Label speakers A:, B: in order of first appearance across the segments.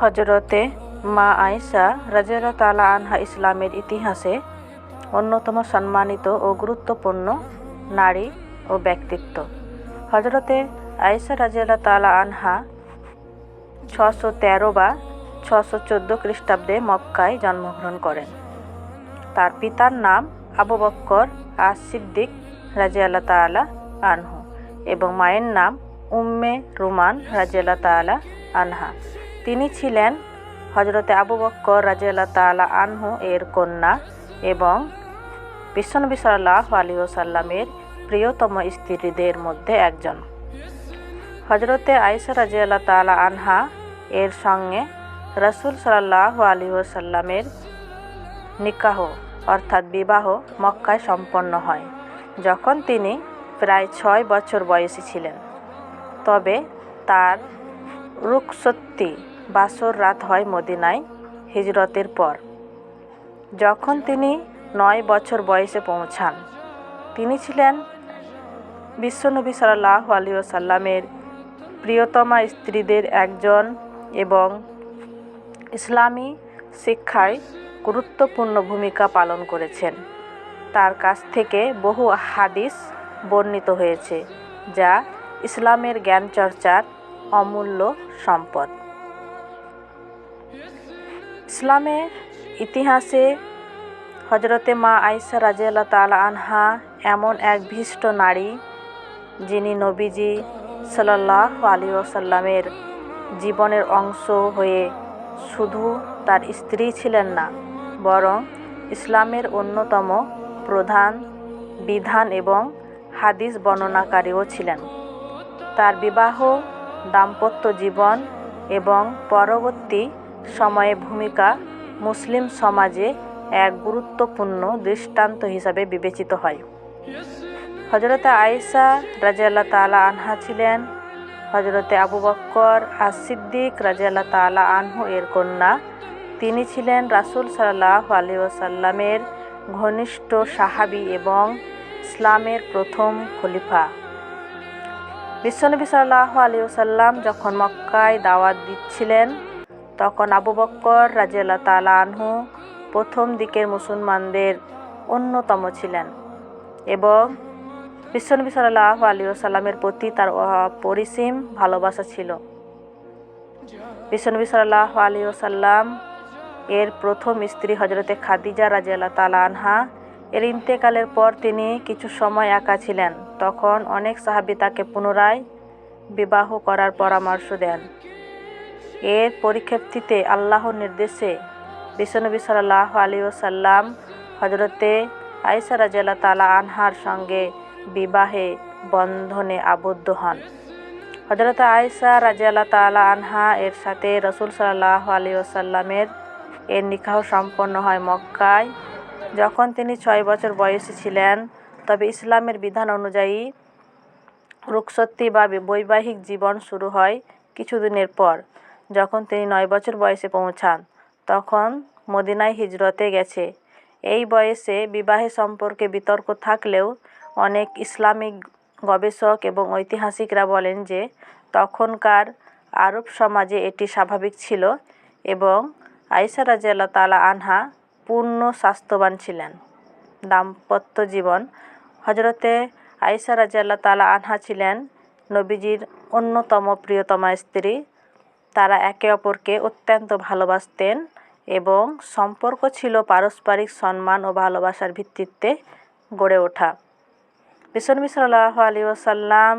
A: হজরতে মা আয়েশা রাজিয়াল্লাহ তাআলা আনহা ইসলামের ইতিহাসে অন্যতম সম্মানিত ও গুরুত্বপূর্ণ নারী ও ব্যক্তিত্ব। হজরতে আয়েশা রাজিয়াল্লাহ তাআলা আনহা ছশো তেরো বা ছশো চোদ্দ খ্রিস্টাব্দে মক্কায় জন্মগ্রহণ করেন। তার পিতার নাম আবু বক্কর আর সিদ্দিক রাজিয়াল্লাহ তাআলা আনহু এবং মায়ের নাম উম্মে রুমান রাজিয়াল্লাহ তাআলা আনহা। তিনি ছিলেন হজরতে আবু বক্কর রাজিয়াল্লাহ তাআলা আনহু এর কন্যা এবং বিশ্বনবী সাল্লাহ আলী ওসাল্লামের প্রিয়তম স্ত্রীদের মধ্যে একজন। হজরতে আয়েশা রাজিয়াল্লাহ তাআলা আনহা এর সঙ্গে রসুল সাল্লাহ আলী ওসাল্লামের নিকাহ অর্থাৎ বিবাহ মক্কায় সম্পন্ন হয়, যখন তিনি প্রায় ছয় বছর বয়সী ছিলেন। তবে তার রুকসত্যি বাসর রাত হয় মদিনায় হিজরতের পর। যখন তিনি নয় বছর বয়সে পৌঁছান, তিনি ছিলেন বিশ্বনবী সাল্লাহ আলী সাল্লামের প্রিয়তমা স্ত্রীদের একজন এবং ইসলামী শিক্ষায় গুরুত্বপূর্ণ ভূমিকা পালন করেছেন। তার কাছ থেকে বহু হাদিস বর্ণিত হয়েছে, যা ইসলামের জ্ঞান চর্চার অমূল্য সম্পদ। ইসলামের ইতিহাসে হজরতে মা আইসা রাজিয়াল্লাহ তালা আনহা এমন এক ভীষ্ট নারী যিনি নবীজি সাল্লাহ আলী ওসাল্লামের জীবনের অংশ হয়ে শুধু তার স্ত্রী ছিলেন না, বরং ইসলামের অন্যতম প্রধান বিধান এবং হাদিস বর্ণনাকারীও ছিলেন। তার বিবাহ দাম্পত্য জীবন এবং পরবর্তী সময়ে ভূমিকা মুসলিম সমাজে এক গুরুত্বপূর্ণ দৃষ্টান্ত হিসাবে বিবেচিত হয়। হজরতে আয়েশা রাজিয়াল্লাহ তালা আনহা ছিলেন। হজরতে আবু বক্কর আর সিদ্দিক রাজিয়াল্লাহ তালা আনহু এর কন্যা। তিনি ছিলেন রাসুল সাল্লাহ আলী ওসাল্লামের ঘনিষ্ঠ সাহাবি এবং ইসলামের প্রথম খলিফা। বিশ্বনবী সাল্লাহ আলী ওসাল্লাম যখন মক্কায় দাওয়াত দিচ্ছিলেন তখন আবু বক্কর রাজিয়াল্লাহ তালা আনহু প্রথম দিকের মুসলমানদের অন্যতম ছিলেন এবং বিশ্বনবী সাল্লাহ আলী সাল্লামের প্রতি তার পরিসীম ভালোবাসা ছিল। বিশ্বনবী সাল্লাহ আলী সাল্লাম এর প্রথম স্ত্রী হজরতে খাদিজা রাজিয়াল্লাহ তালা আনহা, এর ইন্তেকালের পর তিনি কিছু সময় একা ছিলেন। তখন অনেক সাহাবি তাকে পুনরায় বিবাহ করার পরামর্শ দেন। এর পরিক্ষেপ্তিতে আল্লাহর নির্দেশে বিশ্বনবী সাল্লাহ আলী সাল্লাম হজরতে আইসা রাজিয়াল্লাহ তালা আনহার সঙ্গে বিবাহে বন্ধনে আবদ্ধ হন। হজরত আয়সা রাজিয়াল্লাহ তালা আনহা এর সাথে রসুল সাল্লাহ আলী ওসাল্লামের এর নিকাহ সম্পন্ন হয় মক্কায়। যখন তিনি ছয় বছর বয়সী ছিলেন, তবে ইসলামের বিধান অনুযায়ী রুকসত্তি বা বৈবাহিক জীবন শুরু হয় কিছুদিনের পর। যখন তিনি নয় বছর বয়সে পৌঁছান, তখন মদিনায় হিজরতে গেছে। এই বয়সে বিবাহে সম্পর্কে বিতর্ক থাকলেও অনেক ইসলামিক গবেষক এবং ঐতিহাসিকরা বলেন যে, তখনকার আরব সমাজে এটি স্বাভাবিক ছিল এবং আইসা রাজিয়াল্লাহ তালা আনহা পূর্ণ স্বাস্থ্যবান ছিলেন। দাম্পত্য জীবন হজরতে আইসা রাজিয়াল্লাহ তালা আনহা ছিলেন নবীজির অন্যতম প্রিয়তমা স্ত্রী তারা একে অপরকে অত্যন্ত ভালোবাসতেন এবং সম্পর্ক ছিল পারস্পরিক সম্মান ও ভালোবাসার ভিত্তিতে গড়ে ওঠা। বিশ্বনবী সাল্লাহ আলী ওসাল্লাম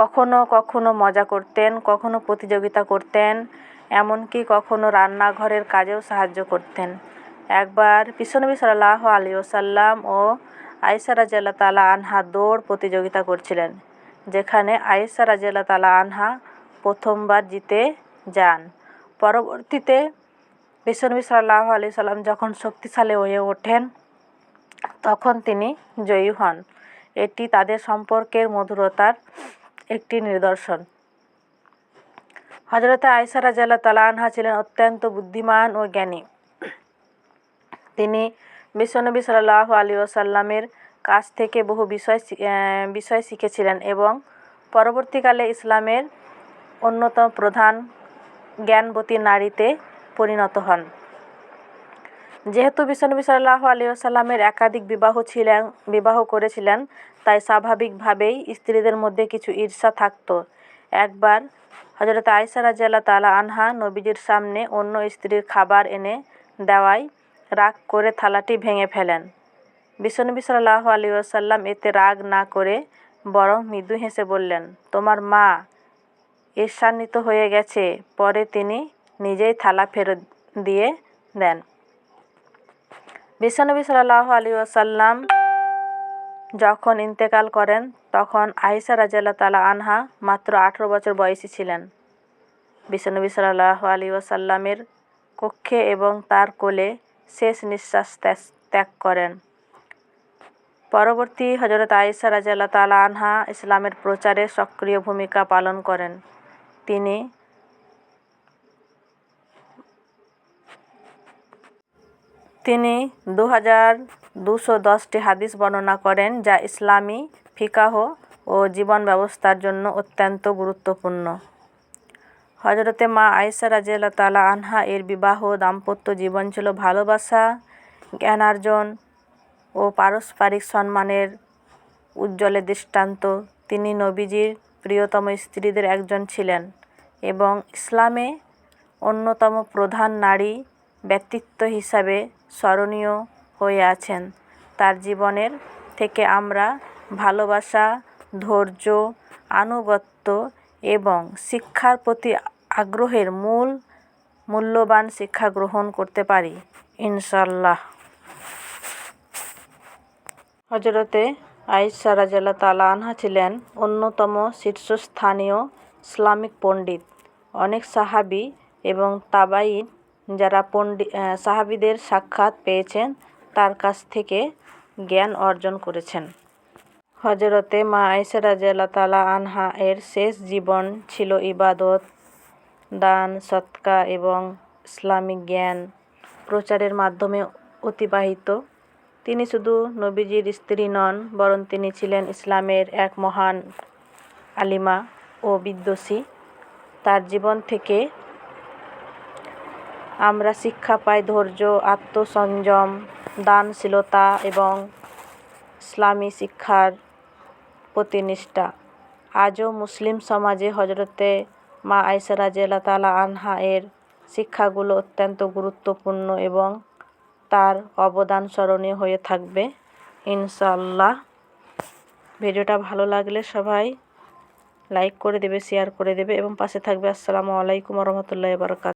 A: কখনো কখনো মজা করতেন, কখনো প্রতিযোগিতা করতেন, এমনকি কখনো রান্নাঘরের কাজেও সাহায্য করতেন। একবার বিশ্বনবী সাল্লাহ আলী ওসাল্লাম ও রাজিয়াল্লাহ তালা আনহা দৌড় প্রতিযোগিতা করছিলেন। যেখানে আয়েশা রাজিয়াল্লাহ তালা আনহা প্রথমবার জিতে যান। পরবর্তীতে বিশ্বনবী সাল্লাহ আলি সাল্লাম যখন শক্তিশালী হয়ে ওঠেন, তখন তিনি জয়ী হন। এটি তাদের সম্পর্কের মধুরতার একটি নিদর্শন। হজরতে আয়সা রাজাল্লাহ তালা আনহা ছিলেন অত্যন্ত বুদ্ধিমান ও জ্ঞানী। তিনি বিশ্বনবী সাল্লাহ আলী ওসাল্লামের কাছ থেকে বহু বিষয় বিষয় শিখেছিলেন এবং পরবর্তীকালে ইসলামের অন্যতম প্রধান জ্ঞানবতী নারীতে পরিণত হন। যেহেতু বিশ্বনবী সাল্লাল্লাহু আলাইহি ওয়াসাল্লামের একাধিক বিবাহ ছিলেন, বিবাহ করেছিলেন, তাই স্বাভাবিকভাবেই স্ত্রীদের মধ্যে কিছু ঈর্ষা থাকত। একবার হজরত আয়েশা রাদিয়াল্লাহু তালা আনহা নবীজির সামনে অন্য স্ত্রীর খাবার এনে দেওয়ায় রাগ করে থালাটি ভেঙে ফেলেন। বিশ্বনবী সাল্লাল্লাহু আলাইহি ওয়াসাল্লাম এতে রাগ না করে বরং মৃদু হেসে বললেন, তোমার মা ঈর্ষান্বিত হয়ে গেছে, পরে তিনি নিজেই থালা ফেরত দিয়ে দেন। বিশ্বনবী সাল্লাল্লাহু আলাইহি ওয়াসাল্লাম যখন ইন্তেকাল করেন, তখন আয়েশা রাদিয়াল্লাহু তালা আনহা মাত্র আঠেরো বছর বয়সী ছিলেন। বিশ্বনবী সাল্লাল্লাহু আলাইহি ওয়াসাল্লামের কক্ষে এবং তার কোলে শেষ নিঃশ্বাস ত্যাগ করেন। পরবর্তী হজরত আয়েশা রাদিয়াল্লাহু তাআলা আনহা ইসলামের প্রচারে সক্রিয় ভূমিকা পালন করেন। তিনি তিনি দু হাজার দুশো দশটি হাদিস বর্ণনা করেন যা ইসলামী ফিকাহ ও জীবন ব্যবস্থার জন্য অত্যন্ত গুরুত্বপূর্ণ। হজরতে মা আয়েশা রাজিয়াল্লাহ তালা আনহা এর বিবাহ দাম্পত্য জীবন ছিল ভালোবাসা, জ্ঞানার্জন ও পারস্পরিক সম্মানের উজ্জ্বলে দৃষ্টান্ত। তিনি নবীজির প্রিয়তম স্ত্রীদের একজন ছিলেন এবং ইসলামে অন্যতম প্রধান নারী ব্যক্তিত্ব হিসাবে স্মরণীয় হয়ে আছেন। তার জীবনের থেকে আমরা ভালোবাসা, ধৈর্য, আনুগত্য এবং শিক্ষার প্রতি আগ্রহের মূল মূল্যবান শিক্ষা গ্রহণ করতে পারি ইনশাল্লাহ হজরতে আয়েশা রাজিয়াল্লাহু তাআলা আনহা ছিলেন অন্যতম শীর্ষস্থানীয় ইসলামিক পণ্ডিত। অনেক সাহাবী এবং তাবাঈন যারা পণ্ডিত সাহাবিদের সাক্ষাৎ পেয়েছেন, তার কাছ থেকে জ্ঞান অর্জন করেছেন। হজরতে মা আয়েশা রাদিয়াল্লাহু তালা আনহা এর শেষ জীবন ছিল ইবাদত, দান, সৎকা এবং ইসলামিক জ্ঞান প্রচারের মাধ্যমে অতিবাহিত। তিনি শুধু নবীজির স্ত্রী নন, বরং তিনি ছিলেন ইসলামের এক মহান আলিমা ও বিদ্যসী তার জীবন থেকে আমরা শিক্ষা পাই ধৈর্য, আত্মসংযম, দানশীলতা এবং ইসলামী শিক্ষার প্রতি নিষ্ঠা। আজও মুসলিম সমাজে হজরতে মা আয়েশা রাদিয়াল্লাহু তাআলা আনহা এর শিক্ষাগুলো অত্যন্ত গুরুত্বপূর্ণ এবং তার অবদান স্মরণীয় হয়ে থাকবে ইনশাল্লাহ ভিডিওটা ভালো লাগলে সবাই লাইক করে দেবে, শেয়ার করে দেবে এবং পাশে থাকবে। আসসালামু আলাইকুম রহমতুল্লাহ বারকাত